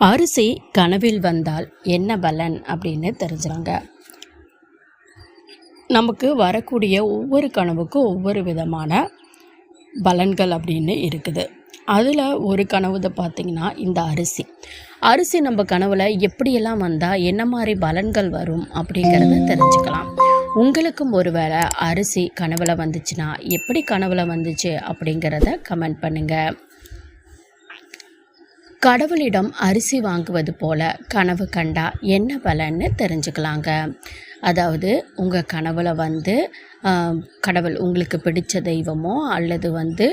அரிசி கனவில் வந்தால் என்ன பலன் அப்படின்னு தெரிஞ்சுறாங்க நமக்கு வரக்கூடிய ஒவ்வொரு கனவுக்கும் ஒவ்வொரு விதமான பலன்கள் அப்படின்னு இருக்குது. அதில் ஒரு கனவு பார்த்திங்கன்னா இந்த அரிசி. அரிசி நம்ம கனவில் எப்படியெல்லாம் வந்தால் என்ன மாதிரி பலன்கள் வரும் அப்படிங்கிறத தெரிஞ்சுக்கலாம். உங்களுக்கும் ஒருவேளை அரிசி கனவில் வந்துச்சுன்னா எப்படி கனவில் வந்துச்சு அப்படிங்கிறத கமெண்ட் பண்ணுங்கள் கடவுளிடம் அரிசி வாங்குவது போல கனவு கண்டா என்ன பலன்னு தெரிஞ்சுக்கலாங்க. அதாவது உங்கள் கனவில் வந்து கடவுள் உங்களுக்கு பிடிச்ச தெய்வமோ அல்லது வந்து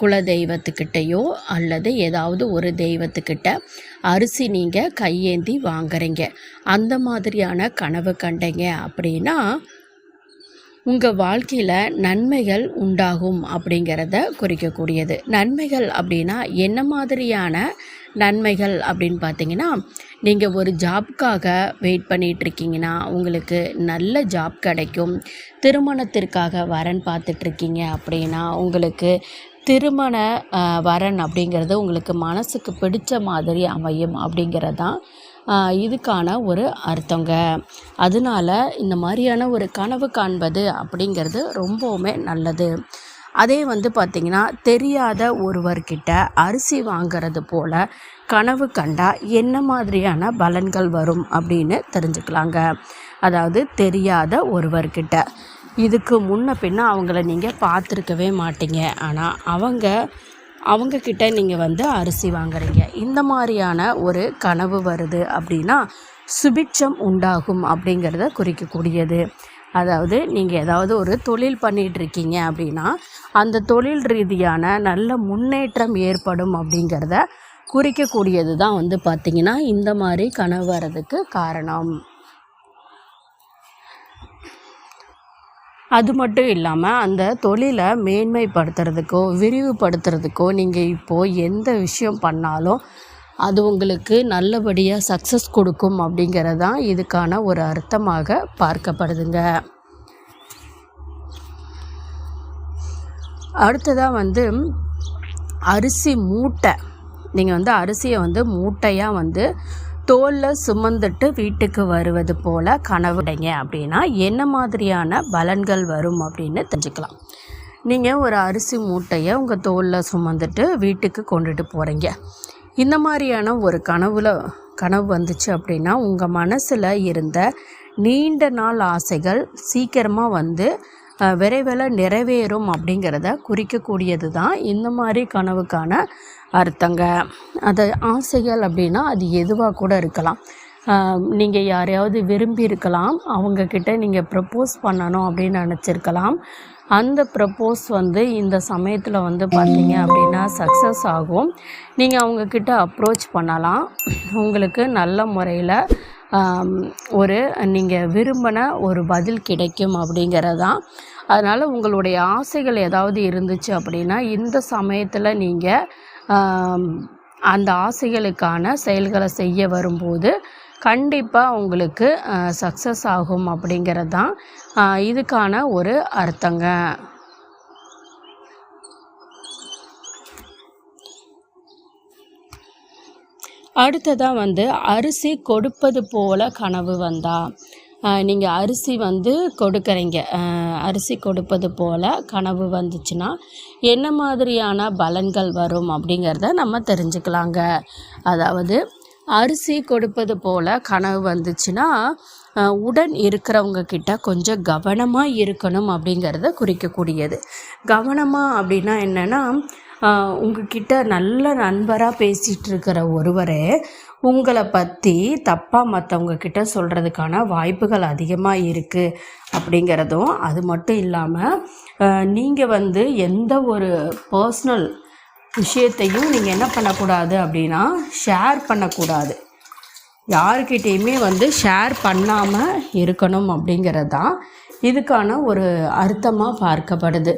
குல தெய்வத்துக்கிட்டேயோ அல்லது ஏதாவது ஒரு தெய்வத்துக்கிட்ட அரிசி நீங்கள் கையேந்தி வாங்குறீங்க. அந்த மாதிரியான கனவு கண்டீங்க அப்படின்னா உங்கள் வாழ்க்கையில் நன்மைகள் உண்டாகும் அப்படிங்கிறத குறிக்கக்கூடியது. நன்மைகள் அப்படின்னா என்ன மாதிரியான நன்மைகள் அப்படின்னு பார்த்தீங்கன்னா நீங்கள் ஒரு ஜாப்க்காக வெயிட் பண்ணிகிட்ருக்கீங்கன்னா உங்களுக்கு நல்ல ஜாப் கிடைக்கும். திருமணத்திற்காக வரன் பார்த்துட்ருக்கீங்க அப்படின்னா உங்களுக்கு திருமண வரன் அப்படிங்கிறது உங்களுக்கு மனசுக்கு பிடித்த மாதிரி அமையும் அப்படிங்கிறது தான் இதுக்கான ஒரு அர்த்தங்க. அதனால இந்த மாதிரியான ஒரு கனவு காண்பது அப்படிங்கிறது ரொம்பவுமே நல்லது. அதே வந்து பார்த்திங்கன்னா தெரியாத ஒருவர்கிட்ட அரிசி வாங்கிறது போல் கனவு கண்டா என்ன மாதிரியான பலன்கள் வரும் அப்படின்னு தெரிஞ்சுக்கலாங்க. அதாவது தெரியாத ஒருவர்கிட்ட. இதுக்கு முன்ன பின்ன அவங்கள நீங்கள் பார்த்துருக்கவே மாட்டீங்க. ஆனால் அவங்க அவங்கக்கிட்ட நீங்கள் வந்து அரிசி வாங்குறீங்க. இந்த மாதிரியான ஒரு கனவு வருது அப்படின்னா சுபிட்சம் உண்டாகும் அப்படிங்கிறத குறிக்கக்கூடியது. அதாவது நீங்கள் ஏதாவது ஒரு தொழில் பண்ணிகிட்ருக்கீங்க அப்படின்னா அந்த தொழில் ரீதியான நல்ல முன்னேற்றம் ஏற்படும் அப்படிங்கிறத குறிக்கக்கூடியது தான் வந்து பார்த்திங்கன்னா இந்த மாதிரி கனவு வர்றதுக்கு காரணம். அது மட்டும் இல்லாமல் அந்த தொழிலை மேன்மைப்படுத்துறதுக்கோ விரிவுபடுத்துறதுக்கோ நீங்கள் இப்போது எந்த விஷயம் பண்ணாலும் அது உங்களுக்கு நல்லபடியாக சக்ஸஸ் கொடுக்கும் அப்படிங்கிறது தான் இதுக்கான ஒரு அர்த்தமாக பார்க்கப்படுதுங்க. அடுத்ததாக வந்து அரிசி மூட்டை. நீங்கள் வந்து அரிசியை வந்து மூட்டையாக வந்து தோலில் சுமந்துட்டு வீட்டுக்கு வருவது போல் கனவுடைங்க அப்படின்னா என்ன மாதிரியான பலன்கள் வரும் அப்படின்னு தெரிஞ்சுக்கலாம். நீங்கள் ஒரு அரிசி மூட்டையை உங்கள் தோலில் சுமந்துட்டு வீட்டுக்கு கொண்டுட்டு போகிறீங்க இந்த மாதிரியான ஒரு கனவுல கனவு வந்துச்சு அப்படின்னா உங்கள் மனசில் இருந்த நீண்ட நாள் ஆசைகள் சீக்கிரமாக வந்து விரைவில் நிறைவேறும் அப்படிங்கிறத குறிக்கக்கூடியது தான் இந்த மாதிரி கனவுக்கான அர்த்தங்க. அது ஆசைகள் அப்படின்னா அது எதுவாக கூட இருக்கலாம். நீங்கள் யாரையாவது விரும்பி இருக்கலாம் அவங்கக்கிட்ட நீங்கள் ப்ரப்போஸ் பண்ணணும் அப்படின்னு நினச்சிருக்கலாம். அந்த ப்ரப்போஸ் வந்து இந்த சமயத்தில் வந்து பார்த்தீங்க அப்படின்னா சக்ஸஸ் ஆகும். நீங்கள் அவங்கக்கிட்ட அப்ரோச் பண்ணலாம். உங்களுக்கு நல்ல முறையில் ஒரு நீங்கள் விரும்பின ஒரு பதில் கிடைக்கும் அப்படிங்கிறதான் அதனால் உங்களுடைய ஆசைகள் ஏதாவது இருந்துச்சு அப்படின்னா இந்த சமயத்தில் நீங்கள் அந்த ஆசைகளுக்கான செயல்களை செய்ய வரும்போது கண்டிப்பாக உங்களுக்கு சக்ஸஸ் ஆகும் அப்படிங்கிறது தான் இதுக்கான ஒரு அர்த்தங்க. அடுத்ததாக வந்து அரிசி கொடுப்பது போல கனவு வந்தா. நீங்கள் அரிசி வந்து கொடுக்குறீங்க. அரிசி கொடுப்பது போல கனவு வந்துச்சுன்னா என்ன மாதிரியான பலன்கள் வரும் அப்படிங்கிறத நம்ம தெரிஞ்சுக்கலாங்க. அதாவது அரிசி கொடுப்பது போல கனவு வந்துச்சுன்னா உடன் இருக்கிறவங்க கிட்ட கொஞ்சம் கவனமாக இருக்கணும் அப்படிங்கிறத குறிக்கக்கூடியது. கவனமாக அப்படின்னா என்னென்னா உங்ககிட்ட நல்ல நண்பராக பேசிகிட்டு இருக்கிற ஒருவரே உங்களை பற்றி தப்பாக மற்றவங்க கிட்ட சொல்கிறதுக்கான வாய்ப்புகள் அதிகமாக இருக்குது அப்படிங்கிறதும் அது மட்டும் இல்லாமல் நீங்கள் வந்து எந்த ஒரு பர்சனல் விஷயத்தையும் நீங்கள் என்ன பண்ணக்கூடாது அப்படின்னா ஷேர் பண்ணக்கூடாது. யாருக்கிட்டேயுமே வந்து ஷேர் பண்ணாமல் இருக்கணும் அப்படிங்கிறது தான் இதுக்கான ஒரு அர்த்தமாக பார்க்கப்படுது.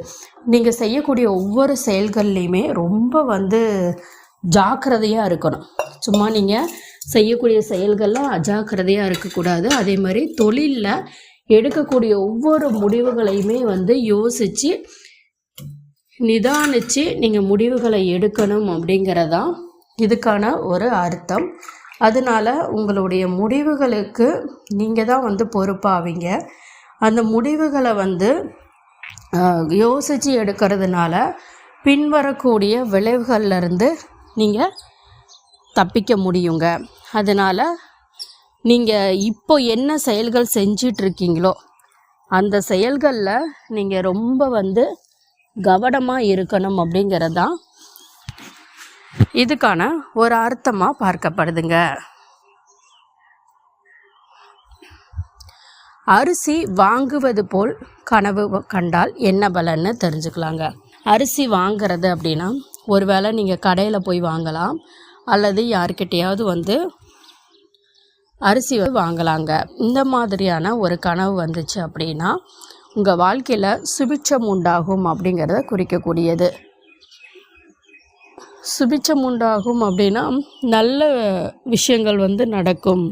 நீங்கள் செய்யக்கூடிய ஒவ்வொரு செயல்கள்லையுமே ரொம்ப வந்து ஜாக்கிரதையாக இருக்கணும். சும்மா நீங்கள் செய்யக்கூடிய செயல்கள்லாம் அஜாக்கிரதையாக இருக்கக்கூடாது. அதே மாதிரி தொழிலில் எடுக்கக்கூடிய ஒவ்வொரு முடிவுகளையுமே வந்து யோசித்து நிதானித்து நீங்கள் முடிவுகளை எடுக்கணும் அப்படிங்கிறதான் இதுக்கான ஒரு அர்த்தம். அதனால் உங்களுடைய முடிவுகளுக்கு நீங்கள் தான் வந்து பொறுப்பாவீங்க. அந்த முடிவுகளை வந்து யோசித்து எடுக்கிறதுனால பின்வரக்கூடிய விளைவுகள்லேருந்து நீங்கள் தப்பிக்க முடியுங்க. அதனால் நீங்கள் இப்போ என்ன செயல்கள் செஞ்சிட்ருக்கீங்களோ அந்த செயல்களில் நீங்கள் ரொம்ப வந்து கவனமாக இருக்கணும் அப்படிங்கிறது தான் இதுக்கான ஒரு அர்த்தமாக பார்க்கப்படுதுங்க. அரிசி வாங்குவது போல் கனவு கண்டால் என்ன பலன்னு தெரிஞ்சுக்கலாங்க. அரிசி வாங்கிறது அப்படின்னா ஒருவேளை நீங்கள் கடையில் போய் வாங்கலாம் அல்லது யார்கிட்டையாவது வந்து அரிசி வாங்கலாங்க. இந்த மாதிரியான ஒரு கனவு வந்துச்சு அப்படின்னா உங்கள் வாழ்க்கையில் சுபிட்சம் உண்டாகும் அப்படிங்கிறத குறிக்கக்கூடியது. சுபிட்சம் உண்டாகும் அப்படின்னா நல்ல விஷயங்கள் வந்து நடக்கும்.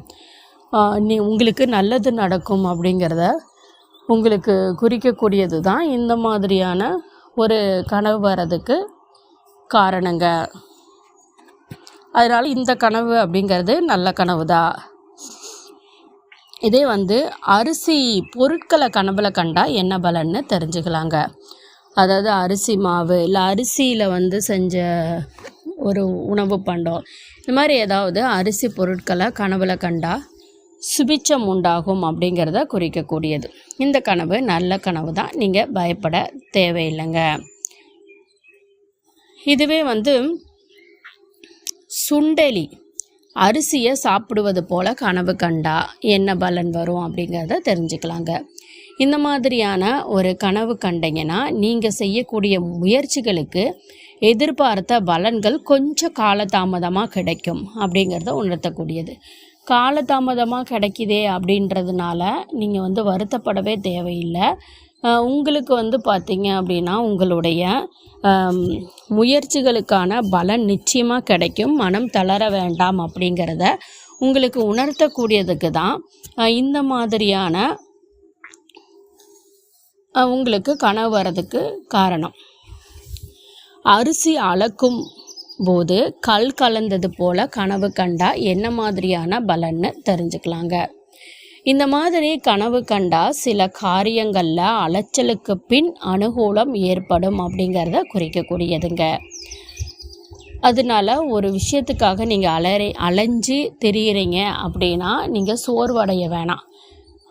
நீ உங்களுக்கு நல்லது நடக்கும் அப்படிங்கிறத உங்களுக்கு குறிக்கக்கூடியது தான் இந்த மாதிரியான ஒரு கனவு வர்றதுக்கு காரணங்க. அதனால் இந்த கனவு அப்படிங்கிறது நல்ல கனவு தான் இதே வந்து அரிசி பொருட்களை கனவுல கண்டால் என்ன பலன்னு தெரிஞ்சுக்கலாங்க. அதாவது அரிசி மாவு இல்லை அரிசியில் வந்து செஞ்ச ஒரு உணவு பண்டம். இந்த மாதிரி ஏதாவது அரிசி பொருட்களை கனவுல கண்டால் சுபிச்சம் உண்டாகும் அப்படிங்கிறத குறிக்கக்கூடியது. இந்த கனவு நல்ல கனவு தான். நீங்கள் பயப்பட தேவையில்லைங்க. இதுவே வந்து சுண்டலி அரிசியை சாப்பிடுவது போல் கனவு கண்டா என்ன பலன் வரும் அப்படிங்கிறத தெரிஞ்சுக்கலாங்க. இந்த மாதிரியான ஒரு கனவு கண்டிங்கன்னா நீங்கள் செய்யக்கூடிய முயற்சிகளுக்கு எதிர்பார்த்த பலன்கள் கொஞ்சம் காலதாமதமாக கிடைக்கும் அப்படிங்கிறத உணர்த்தக்கூடியது. காலதாமதமாக கிடைக்கிதே அப்படின்றதுனால நீங்கள் வந்து வருத்தப்படவே தேவையில்லை. உங்களுக்கு வந்து பார்த்திங்க அப்படின்னா உங்களுடைய முயற்சிகளுக்கான பலன் நிச்சயமாக கிடைக்கும். மனம் தளர வேண்டாம் அப்படிங்கிறத உங்களுக்கு உணர்த்தக்கூடியதுக்கு தான் இந்த மாதிரியான உங்களுக்கு கனவு வரதுக்கு காரணம். அரிசி அளக்கும் போது கல் கலந்தது போல் கனவு கண்டா என்ன மாதிரியான பலன்னு தெரிஞ்சுக்கலாங்க. இந்த மாதிரி கனவு கண்டா சில காரியங்களில் அலைச்சலுக்கு பின் அனுகூலம் ஏற்படும் அப்படிங்கிறத குறிக்கக்கூடியதுங்க. அதனால ஒரு விஷயத்துக்காக நீங்கள் அலறி அலைஞ்சு தெரியுறீங்க அப்படின்னா நீங்கள் சோர்வடைய வேணாம்.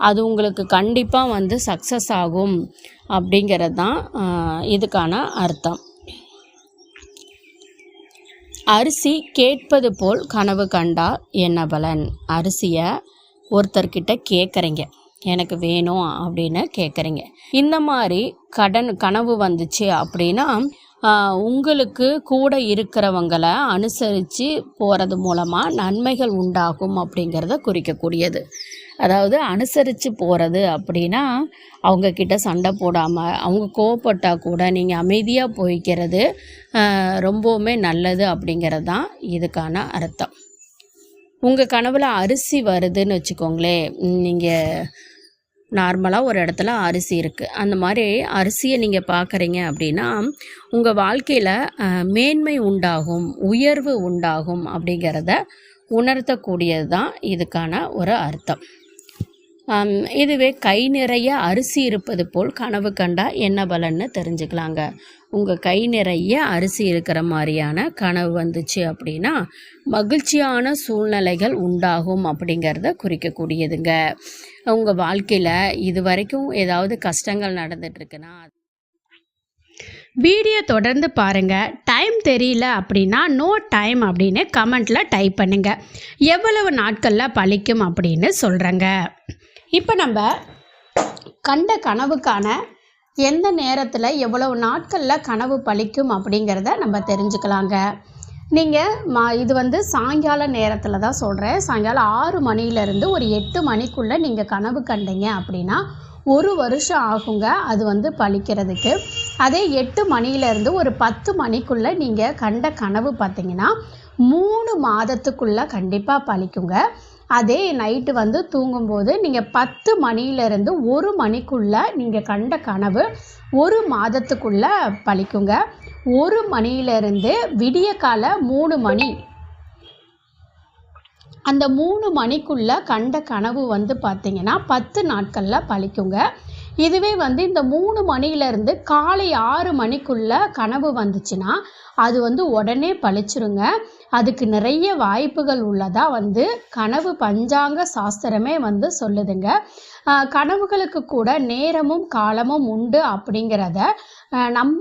அது உங்களுக்கு கண்டிப்பாக வந்து சக்ஸஸ் ஆகும் அப்படிங்கிறது தான் இதுக்கான அர்த்தம். அரிசி கேட்பது போல் கனவு கண்டா என்ன பலன்? அரிசியை ஒருத்தர்கிட்ட கேட்குறீங்க. எனக்கு வேணும் அப்படின்னு கேட்குறீங்க. இந்த மாதிரி கடன் கனவு வந்துச்சு அப்படின்னா உங்களுக்கு கூட இருக்கிறவங்களை அனுசரித்து போகிறது மூலமாக நன்மைகள் உண்டாகும் அப்படிங்கிறத குறிக்கக்கூடியது. அதாவது அனுசரித்து போகிறது அப்படின்னா அவங்கக்கிட்ட சண்டை போடாமல் அவங்க கோவப்பட்டால் கூட நீங்கள் அமைதியாக போய்க்கிறது ரொம்பவுமே நல்லது அப்படிங்கிறது தான் இதுக்கான அர்த்தம். உங்கள் கனவில் அரிசி வருதுன்னு வச்சுக்கோங்களேன் நீங்கள் நார்மலாக ஒரு இடத்துல அரிசி இருக்குது அந்த மாதிரி அரிசியை நீங்கள் பார்க்குறீங்க அப்படின்னா உங்கள் வாழ்க்கையில் மேன்மை உண்டாகும் உயர்வு உண்டாகும் அப்படிங்கிறத உணர்த்தக்கூடியது தான் இதுக்கான ஒரு அர்த்தம். இதுவே கை நிறைய அரிசி இருப்பது போல் கனவு கண்டா என்ன பலன்னு தெரிஞ்சுக்கலாங்க. உங்கள் கை நிறைய அரிசி இருக்கிற மாதிரியான கனவு வந்துச்சு அப்படின்னா மகிழ்ச்சியான சூழ்நிலைகள் உண்டாகும் அப்படிங்கிறத குறிக்கக்கூடியதுங்க. உங்கள் வாழ்க்கையில் இது வரைக்கும் ஏதாவது கஷ்டங்கள் நடந்துட்டுருக்குன்னா வீடியோ தொடர்ந்து பாருங்கள் டைம் தெரியல அப்படின்னா நோ டைம் அப்படின்னு கமெண்ட்டில் டைப் பண்ணுங்கள் எவ்வளவு நாட்களில் பழிக்கும் அப்படின்னு சொல்கிறேங்க இப்போ நம்ம கண்ட கனவுக்கான எந்த நேரத்தில் எவ்வளவு நாட்களில் கனவு பழிக்கும் அப்படிங்கிறத நம்ம தெரிஞ்சுக்கலாங்க. நீங்கள் மா இது வந்து சாயங்கால நேரத்தில் தான் சொல்கிறேன் சாயங்காலம் ஆறு மணிலேருந்து ஒரு எட்டு மணிக்குள்ளே நீங்கள் கனவு கண்டீங்க அப்படின்னா ஒரு வருஷம் ஆகுங்க அது வந்து பழிக்கிறதுக்கு. அதே எட்டு மணிலேருந்து ஒரு பத்து மணிக்குள்ளே நீங்கள் கண்ட கனவு பார்த்தீங்கன்னா மூணு மாதத்துக்குள்ளே கண்டிப்பாக பழிக்குங்க. அதே நைட்டு வந்து தூங்கும்போது நீங்கள் பத்து மணியிலேருந்து ஒரு மணிக்குள்ளே நீங்கள் கண்ட கனவு ஒரு மாதத்துக்குள்ளே பழிக்குங்க. ஒரு மணியிலேருந்து விடிய கால மூணு மணி. அந்த மூணு மணிக்குள்ளே கண்ட கனவு வந்து பார்த்திங்கன்னா பத்து நாட்களில் பழிக்குங்க. இதுவே வந்து இந்த மூணு மணியிலேருந்து காலை ஆறு மணிக்குள்ளே கனவு வந்துச்சுன்னா அது வந்து உடனே பழிச்சிருங்க. அதுக்கு நிறைய வாய்ப்புகள் உள்ளதாக வந்து கனவு பஞ்சாங்க சாஸ்திரமே வந்து சொல்லுதுங்க. கனவுகளுக்கு கூட நேரமும் காலமும் உண்டு அப்படிங்கிறத நம்ம